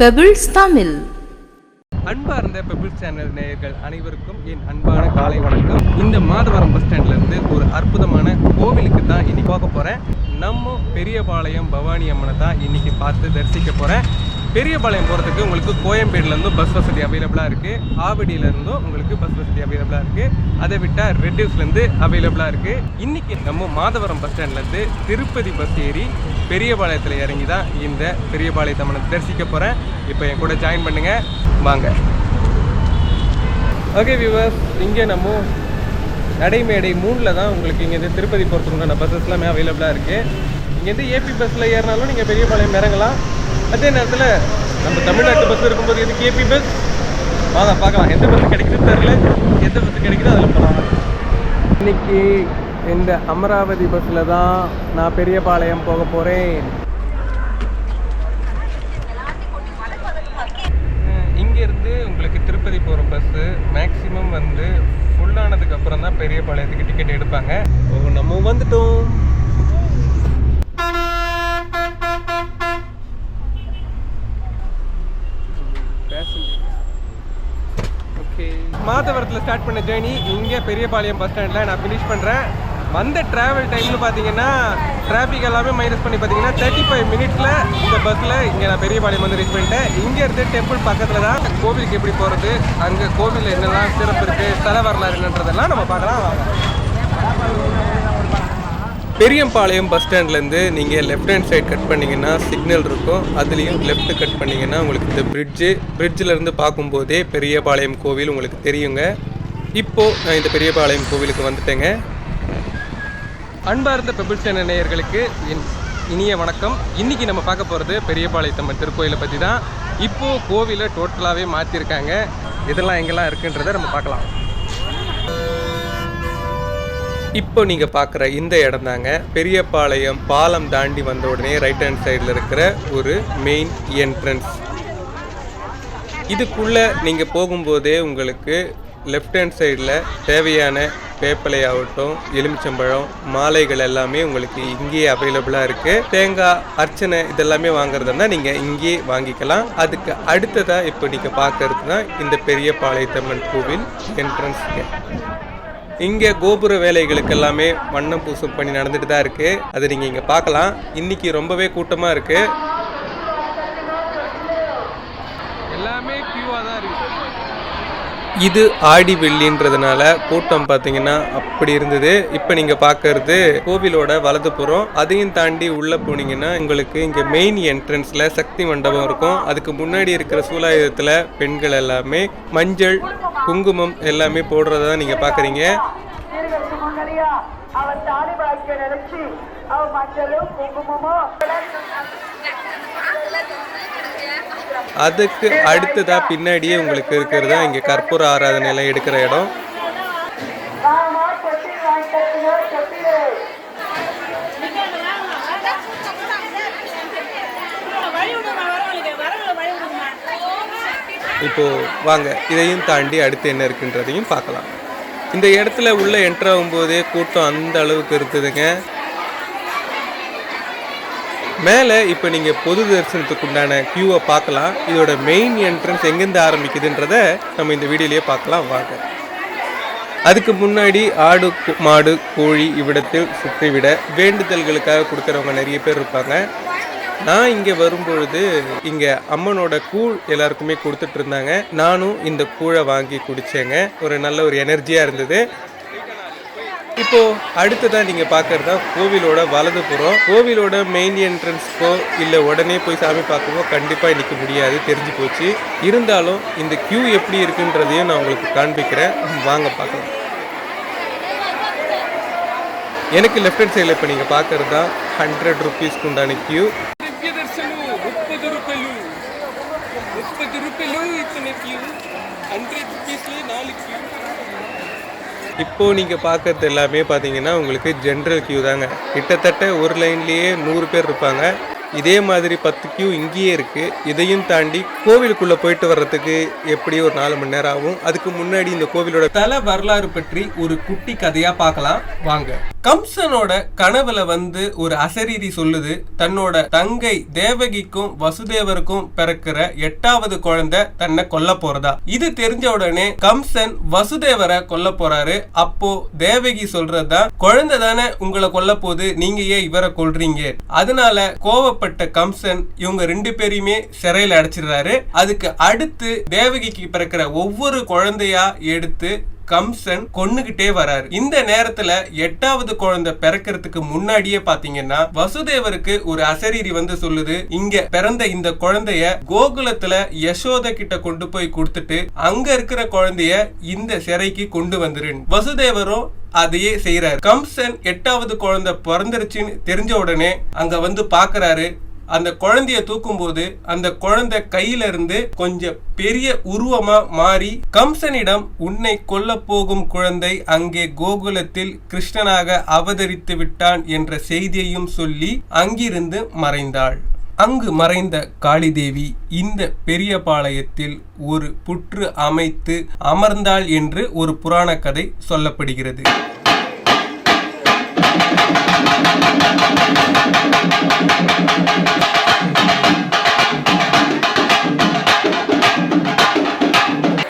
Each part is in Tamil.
பெபிள்ஸ் தமிழ் அன்பார்ந்த பெபிள்ஸ் சேனல் நேயர்கள் அனைவருக்கும் என் அன்பான காலை வணக்கம். இந்த மாதவரம் பஸ் ஸ்டாண்ட்ல இருந்து ஒரு அற்புதமான கோவிலுக்கு தான் இன்னைக்கு போக போறேன். நம்ம பெரியபாளையம் பவானி அம்மனை தான் இன்னைக்கு பார்த்து தரிசிக்க போறேன். பெரியபாளையம் போகிறதுக்கு உங்களுக்கு கோயம்பேடுலேருந்தும் பஸ் வசதி அவைலபிளாக இருக்குது ஆவடியிலேருந்தும் உங்களுக்கு பஸ் வசதி அவைலபிளாக இருக்குது அதை விட்டால் ரெடிவ்ஸ்லேருந்து அவைலபிளாக இருக்குது இன்றைக்கி நம்ம மாதவரம் பஸ் ஸ்டாண்ட்லேருந்து திருப்பதி பஸ் ஏறி பெரியபாளையத்தில் இறங்கி தான் இந்த பெரியபாளையத்தை அம்மனை தரிசிக்க போகிறேன் இப்போ என் கூட ஜாயின் பண்ணுங்கள் வாங்க. ஓகே வியூவர்ஸ் இங்கே நம்ம நடைமேடை மூணில் தான் உங்களுக்கு இங்கேருந்து திருப்பதி போகிறதுக்குண்டான பஸ்ஸஸ்லாமே அவைலபிளாக இருக்குது இங்கேருந்து ஏபி பஸ்ஸில் ஏறினாலும் நீங்கள் பெரியபாளையம் இறங்கலாம். அதே நேரத்தில் நம்ம தமிழ்நாட்டு பஸ் இருக்கும்போது எதுக்கு ஏபி பஸ் வாங்க பார்க்கலாம். எந்த பஸ் கிடைக்குதுன்னு தெரில எந்த பஸ் கிடைக்குதோ அதில் போகலாம் இன்னைக்கு இந்த அமராவதி பஸ்ஸில் தான் நான் பெரியபாளையம் போக போகிறேன் இங்கேருந்து உங்களுக்கு திருப்பதி போகிற பஸ்ஸு மேக்ஸிமம் வந்து ஃபுல்லானதுக்கு அப்புறம் தான் பெரியபாளையத்துக்கு டிக்கெட் எடுப்பாங்க. ஓ நம்ம வந்துட்டோம் ஓகே மாதவரத்தில் ஸ்டார்ட் பண்ண ஜேர்னி இங்கே பெரியபாளையம் பஸ் ஸ்டாண்டில் நான் ஃபினிஷ் பண்ணுறேன் வந்த ட்ராவல் டைம்னு பார்த்தீங்கன்னா டிராஃபிக் எல்லாமே மைனஸ் பண்ணி பார்த்தீங்கன்னா தேர்ட்டி ஃபைவ் மினிட்ஸில் இந்த பஸ்ஸில் இங்கே நான் பெரியபாளையம் வந்து ரீச் பண்ணிட்டேன். இங்கேருந்து டெம்பிள் பக்கத்தில் தான் கோவிலுக்கு எப்படி போகிறது அங்கே கோவிலில் என்னெல்லாம் சிறப்பு இருக்குது தலை வரலாறு என்னன்றதெல்லாம் நம்ம பார்க்கலாம். வாங்க பெரியம்பாளையம் பஸ் ஸ்டாண்ட்லேருந்து நீங்கள் லெஃப்ட் ஹேண்ட் சைடு கட் பண்ணிங்கன்னா சிக்னல் இருக்கும். அதுலேயும் லெஃப்ட் கட் பண்ணிங்கன்னா உங்களுக்கு இந்த பிரிட்ஜு இருந்து பார்க்கும்போதே பெரியபாளையம் கோவில் உங்களுக்கு தெரியுங்க. இப்போது நான் இந்த பெரியபாளையம் கோவிலுக்கு வந்துட்டேங்க. அன்பார்ந்த பெபிள் சேனல் நேயர்களுக்கு என் இனிய வணக்கம். இன்றைக்கி நம்ம பார்க்க போகிறது பெரியபாளையத்தம்மன் திருக்கோயிலை பற்றி தான் இப்போது கோவிலை டோட்டலாகவே மாற்றிருக்காங்க இதெல்லாம் எங்கெல்லாம் இருக்குன்றதை நம்ம பார்க்கலாம். இப்போ நீங்கள் பார்க்குற இந்த இடம் தாங்க. பெரியபாளையம் பாலம் தாண்டி வந்த உடனே ரைட் ஹேண்ட் சைடில் இருக்கிற ஒரு மெயின் என்ட்ரன்ஸ் இதுக்குள்ளே நீங்கள் போகும்போதே உங்களுக்கு லெஃப்ட் ஹேண்ட் சைடில் தேவையான பேப்பலை ஆகட்டும் எலுமிச்சம்பழம் மாலைகள் எல்லாமே உங்களுக்கு இங்கேயே அவைலபிளாக இருக்குது தேங்காய் அர்ச்சனை இதெல்லாமே வாங்குறதுனா நீங்கள் இங்கேயே வாங்கிக்கலாம். அதுக்கு அடுத்ததாக இப்போ நீங்கள் பார்க்கறது தான் இந்த பெரிய பாளையத்தம்மன் கோவில் என்ட்ரன்ஸுங்க இங்கே கோபுர வேலைகளுக்கு எல்லாமே வண்ணம் பூசும் பணி நடந்துட்டு தான் இருக்கு. அதை நீங்கள் இங்கே பார்க்கலாம். இன்னைக்கு ரொம்பவே கூட்டமாக இருக்கு. எல்லாமே க்யூவாக தான் இருக்கு. இது ஆடி வெள்ளின்றதுனால கூட்டம் பார்த்தீங்கன்னா அப்படி இருந்தது. இப்போ நீங்கள் பார்க்கறது கோவிலோட வலது புறம் அதையும் தாண்டி உள்ளே போனீங்கன்னா உங்களுக்கு இங்கே மெயின் என்ட்ரன்ஸில் சக்தி மண்டபம் இருக்கும். அதுக்கு முன்னாடி இருக்கிற சூலாயுதத்தில் பெண்கள் எல்லாமே மஞ்சள் குங்குமம் எல்லாமே போடுறதா நீங்கள் பார்க்குறீங்க அவர் தாலி நினைச்சு அவர் மஞ்சளும் குங்குமமும் அதுக்கு அடுத்ததாக பின்னாடியே உங்களுக்கு இருக்கிறது தான் இங்கே கற்பூர ஆராதனையெல்லாம் எடுக்கிற இடம். இப்போது வாங்க இதையும் தாண்டி அடுத்து என்ன இருக்குன்றதையும் பார்க்கலாம். இந்த இடத்துல உள்ள என்ட்ரு ஆகும்போதே கூட்டம் அந்த அளவுக்கு இருந்ததுங்க. மேலே இப்போ நீங்கள் பொது தரிசனத்துக்கு உண்டான க்யூவை பார்க்கலாம். இதோட மெயின் என்ட்ரன்ஸ் எங்கேருந்து ஆரம்பிக்குதுன்றத நம்ம இந்த வீடியோலேயே பார்க்கலாம். வாங்க. அதுக்கு முன்னாடி ஆடு மாடு கோழி இவ்விடத்தில் சுற்றிவிட வேண்டுதல்களுக்காக கொடுக்குறவங்க நிறைய பேர் இருப்பாங்க. நான் இங்கே வரும்பொழுது இங்கே அம்மனோட கூழ் எல்லாருக்குமே கொடுத்துட்டு இருந்தாங்க. நானும் இந்த கூழை வாங்கி குடித்தேங்க ஒரு நல்ல ஒரு எனர்ஜியாக இருந்தது. இப்போ அடுத்ததாக நீங்க பார்க்கறது தான் கோவிலோட வலதுபுறம் கோவிலோட மெயின் என்ட்ரன்ஸ்க்கோ இல்லை உடனே போய் சாமி பார்க்கவோ கண்டிப்பா நிற்க முடியாது தெரிஞ்சு போச்சு. இருந்தாலும் இந்த கியூ எப்படி இருக்குன்றதையும் நான் உங்களுக்கு காண்பிக்கிறேன். வாங்க பார்க்கலாம். எனக்கு லெஃப்ட் ஹேண்ட் சைடில் இப்போ நீங்கள் பார்க்கறது தான் ஹண்ட்ரட் ருபீஸ்க்கு உண்டான கியூ முப்பது ரூபாய் முப்பது ரூபாய் இத்தனை கியூ ஹண்ட்ரட் ருபீஸ்லேயே நாலு கியூ இப்போ நீங்கள் பார்க்குறது எல்லாமே பார்த்தீங்கன்னா உங்களுக்கு ஜென்ரல் கியூ தாங்க. கிட்டத்தட்ட ஒரு லைன்லேயே நூறு பேர் இருப்பாங்க. இதே மாதிரி பத்து கியூ இங்கேயே இருக்குது இதையும் தாண்டி கோவிலுக்குள்ளே போயிட்டு வர்றதுக்கு எப்படி ஒரு நாலு மணி நேரம் ஆகும். அதுக்கு முன்னாடி இந்த கோவிலோட தல வரலாறு பற்றி ஒரு குட்டி கதையாக பார்க்கலாம். வாங்க. கம்சனோட கனவுல வந்து ஒரு அசரீரி சொல்லுது தன்னோட தங்கை தேவகிக்கும் வசுதேவருக்கும் பிறக்கிற எட்டாவது குழந்தை தன்னை கொல்ல போறதா. இது தெரிஞ்ச உடனே கம்சன் வசுதேவரை கொல்ல போறாரு. அப்போ தேவகி சொல்றதா குழந்தை தானே உங்களை கொல்ல போது நீங்க ஏன் இவரை கொல்றீங்க? அதனால கோவப்பட்ட கம்சன் இவங்க ரெண்டு பேரையுமே சிறையில் அடைச்சிடுறாரு. அதுக்கு அடுத்து தேவகிக்கு பிறக்கிற ஒவ்வொரு குழந்தையா எடுத்து கம்சன் கொன்னுகிட்டே வராரு. இந்த நேரத்துல எட்டாவது குழந்தை பிறக்கிறதுக்கு முன்னாடியே பாத்தீங்கன்னா வசுதேவருக்கு ஒரு அசரீரி வந்து சொல்லுது. இங்க பிறந்த இந்த குழந்தைய கோகுலத்துல யசோத கிட்ட கொண்டு போய் கொடுத்துட்டு அங்க இருக்கிற குழந்தைய இந்த சிறைக்கு கொண்டு வந்துரு வசுதேவரும் அதையே செய்யறாரு கம்சன் எட்டாவது குழந்தை பிறந்துருச்சுன்னு தெரிஞ்ச உடனே அங்க வந்து பாக்குறாரு. அந்த குழந்தைய தூக்கும்போது அந்த குழந்தை கையில இருந்து கொஞ்சம் பெரிய உருவமா மாறி கம்சனிடம் உன்னை கொல்ல போகும் குழந்தை அங்கே கோகுலத்தில் கிருஷ்ணனாக அவதரித்து விட்டான் என்ற செய்தியையும் சொல்லி அங்கிருந்து மறைந்தாள். அங்கு மறைந்த காளிதேவி இந்த பெரிய பாளையத்தில் ஒரு புற்று அமைத்து அமர்ந்தாள் என்று ஒரு புராண கதை சொல்லப்படுகிறது.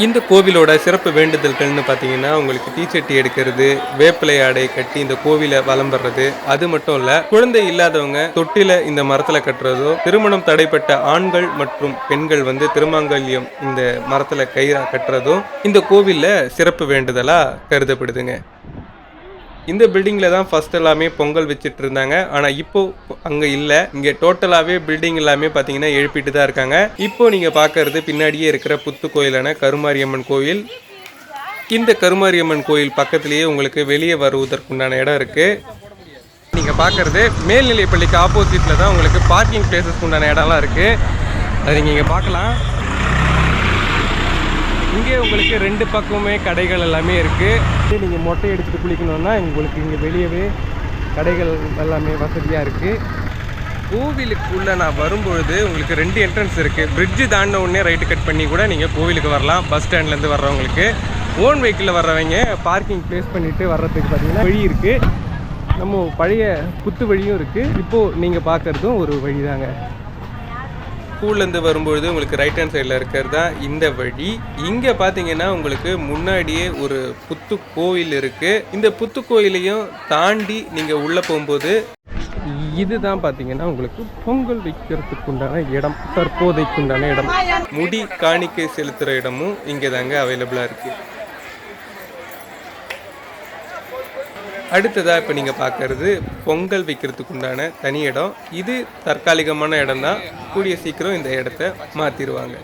இந்த கோவிலோட சிறப்பு வேண்டுதல்கள்னு பார்த்தீங்கன்னா உங்களுக்கு தீச்சட்டி எடுக்கிறது வேப்பிலை ஆடை கட்டி இந்த கோவிலை வலம் வர்றது அது மட்டும் இல்ல குழந்தை இல்லாதவங்க தொட்டில இந்த மரத்துல கட்டுறதோ திருமணம் தடைப்பட்ட ஆண்கள் மற்றும் பெண்கள் வந்து திருமாங்கல்யம் இந்த மரத்துல கயிறா கட்டுறதும் இந்த கோவில்ல சிறப்பு வேண்டுதலா கருதப்படுதுங்க. இந்த பில்டிங்கில் தான் ஃபர்ஸ்ட் எல்லாமே பொங்கல் வச்சுட்டு இருந்தாங்க ஆனால் இப்போ அங்கே இல்லை. இங்கே டோட்டலாகவே பில்டிங் எல்லாமே பார்த்தீங்கன்னா எழுப்பிட்டு தான் இருக்காங்க. இப்போ நீங்கள் பார்க்கறது பின்னாடியே இருக்கிற புத்து கோயிலான கருமாரியம்மன் கோயில். இந்த கருமாரியம்மன் கோயில் பக்கத்துலேயே உங்களுக்கு வெளியே வருவதற்குண்டான இடம் இருக்குது நீங்கள் பார்க்குறது மேல்நிலைப்பள்ளிக்கு ஆப்போசிட்டில் தான் உங்களுக்கு பார்க்கிங் பிளேசஸ்க்கு உண்டான இடம்லாம் இருக்குது அதை நீங்கள் இங்கே பார்க்கலாம் இங்கே உங்களுக்கு ரெண்டு பக்கமுமே கடைகள் எல்லாமே இருக்குது நீங்கள் மொட்டை எடுத்துட்டு குளிக்கணும்னா உங்களுக்கு இங்கே வெளியவே கடைகள் எல்லாமே வசதியாக இருக்குது கோவிலுக்குள்ளே நான் வரும்பொழுது உங்களுக்கு ரெண்டு என்ட்ரன்ஸ் இருக்குது பிரிட்ஜு தாண்டின உடனே ரைட்டு கட் பண்ணி கூட நீங்கள் கோவிலுக்கு வரலாம். பஸ் ஸ்டாண்ட்லேருந்து வர்றவங்களுக்கு. ஓன் வெஹிக்கிளில் வர்றவங்க பார்க்கிங் ப்ளேஸ் பண்ணிவிட்டு வர்றதுக்கு பார்த்தீங்கன்னா வழி இருக்குது நம்ம பழைய புத்து வழியும் இருக்குது இப்போது நீங்கள் பார்க்குறதும் ஒரு வழி தாங்க ஸ்கூல்லேருந்து வரும்பொழுது உங்களுக்கு ரைட் ஹேண்ட் சைடில் இருக்கிறது? தான் இந்த வழி. இங்கே பார்த்தீங்கன்னா உங்களுக்கு முன்னாடியே ஒரு புத்து கோயில் இருக்குது இந்த புத்து கோயிலையும் தாண்டி நீங்கள் உள்ளே போகும்போது இதுதான் பார்த்தீங்கன்னா உங்களுக்கு பொங்கல் வைக்கிறதுக்கு உண்டான இடம் தற்போதைக்கு உண்டான இடம். முடி காணிக்கை செலுத்துகிற இடமும் இங்கே தாங்க அவைலபிளாக இருக்குது அடுத்ததாக இப்போ நீங்கள் பார்க்குறது பொங்கல் வைக்கிறதுக்கு உண்டான தனி இடம். இது தற்காலிகமான இடம் தான் கூடிய சீக்கிரம் இந்த இடத்த மாற்றிடுவாங்க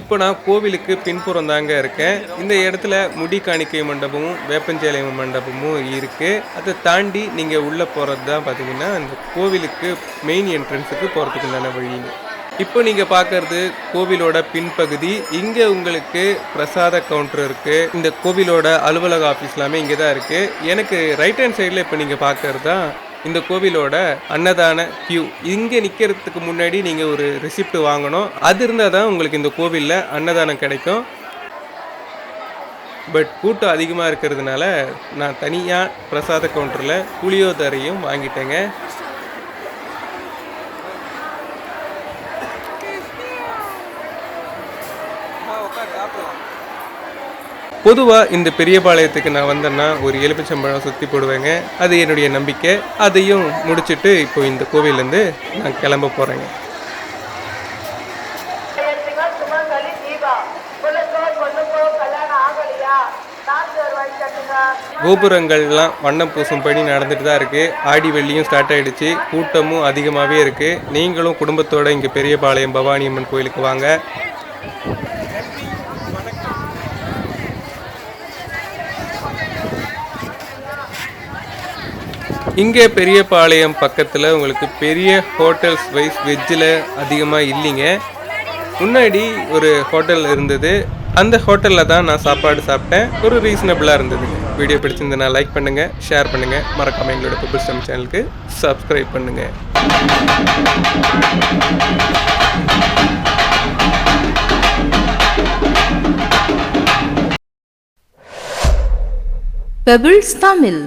இப்போ நான் கோவிலுக்கு பின்புறம் தாங்க இருக்கேன். இந்த இடத்துல முடி காணிக்கை மண்டபமும் வேப்பஞ்சேலை மண்டபமும் இருக்குது அதை தாண்டி நீங்கள் உள்ளே போகிறது தான் பார்த்தீங்கன்னா அந்த கோவிலுக்கு மெயின் என்ட்ரன்ஸுக்கு போகிறதுக்குண்டான வழிங்க. இப்போ நீங்கள் பார்க்கறது கோவிலோட பின்பகுதி. இங்கே உங்களுக்கு பிரசாத கவுண்டர் இருக்குது இந்த கோவிலோட அலுவலக ஆஃபீஸ் எல்லாமே இங்கே தான் இருக்குது எனக்கு ரைட் ஹேண்ட் சைடில் இப்போ நீங்கள் பார்க்கறது தான் இந்த கோவிலோட அன்னதான கியூ இங்கே நிற்கிறதுக்கு முன்னாடி நீங்கள் ஒரு ரெசிப்ட் வாங்கணும். அது இருந்தால் தான் உங்களுக்கு இந்த கோவிலில் அன்னதானம் கிடைக்கும். பட் கூட்டம் அதிகமாக இருக்கிறதுனால நான் தனியாக பிரசாத கவுண்டரில் புளியோதரையும் வாங்கிட்டேங்க. பொதுவாக இந்த பெரியபாளையத்துக்கு நான் வந்தேன்னா ஒரு எலுமிச்சம்பழம் சுற்றி போடுவேங்க. அது என்னுடைய நம்பிக்கை. அதையும் முடிச்சுட்டு இப்போ இந்த கோவிலேருந்து நான் கிளம்ப போகிறேங்க கோபுரங்கள்லாம் வண்ணம் பூசும் பணி நடந்துட்டு தான் இருக்குது ஆடி வெள்ளியும் ஸ்டார்ட் ஆகிடுச்சு கூட்டமும் அதிகமாகவே இருக்குது நீங்களும் குடும்பத்தோட இங்கே பெரியபாளையம் பவானி அம்மன் கோயிலுக்கு வாங்க. இங்கே பெரியபாளையம் பக்கத்தில் உங்களுக்கு பெரிய ஹோட்டல்ஸ் வைஸ் வெஜ்ஜில் அதிகமாக இல்லைங்க. முன்னாடி ஒரு ஹோட்டல் இருந்தது. அந்த ஹோட்டலில் தான் நான் சாப்பாடு சாப்பிட்டேன். ஒரு ரீசனபிளாக இருந்ததுங்க வீடியோ பிடிச்சிருந்ததுன்னா லைக் பண்ணுங்கள் ஷேர் பண்ணுங்கள் மறக்காமல் எங்களோட புபிஸ்டம் சேனலுக்கு சப்ஸ்கிரைப் பண்ணுங்கள் பெபிள்ஸ் தமிழ்